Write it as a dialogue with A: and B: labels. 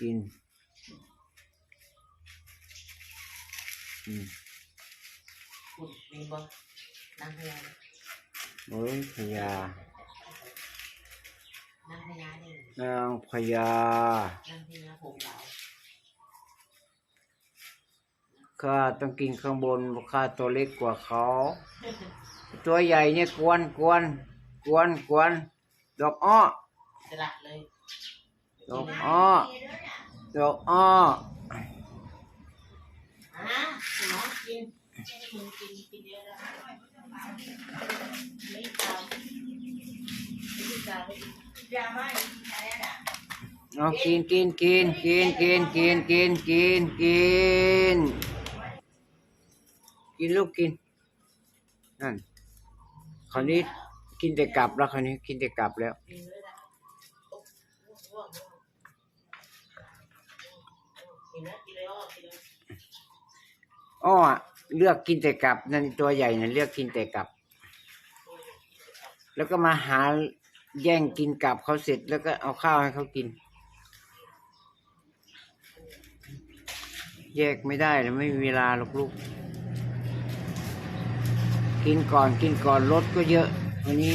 A: กินอืม
B: คุณมีบ่นางพญา
A: เอ้ยพญานา
B: งพญานี่
A: นางพญานา
B: งพญาผมเหลา
A: ข้าต้องกินข้างบนเพราะข้าตัวเล็กกว่าเขา ตัวใหญ่เนี่ยกวนกวนกวนกวนดอกอ้อ
B: สลัดเลย
A: ดอกอ้อดอกอ้อ
B: อะคุณน้องกินให้มึงกินกินเยวอะไรอะ
A: เอากินกินกินกินกินกินกินกินกินกินลูกกินนั่นคราวนี้กินแต่กลับแล้วคราวนี้กินแต่กลับแล้ว
B: กินเลยนะง่วง กินนะกินเลยอ้อกินเลย
A: อ้อเลือกกินแต่กลับนั่นตัวใหญ่น่ะเลือกกินแต่กลับ แล้วก็มาหาแย่งกินกลับเขาเสร็จแล้วก็เอาข้าวให้เขากิน แยกไม่ได้แล้วไม่มีเวลาหรอกลูก กินก่อนกินก่อนรถก็เยอะ วันนี้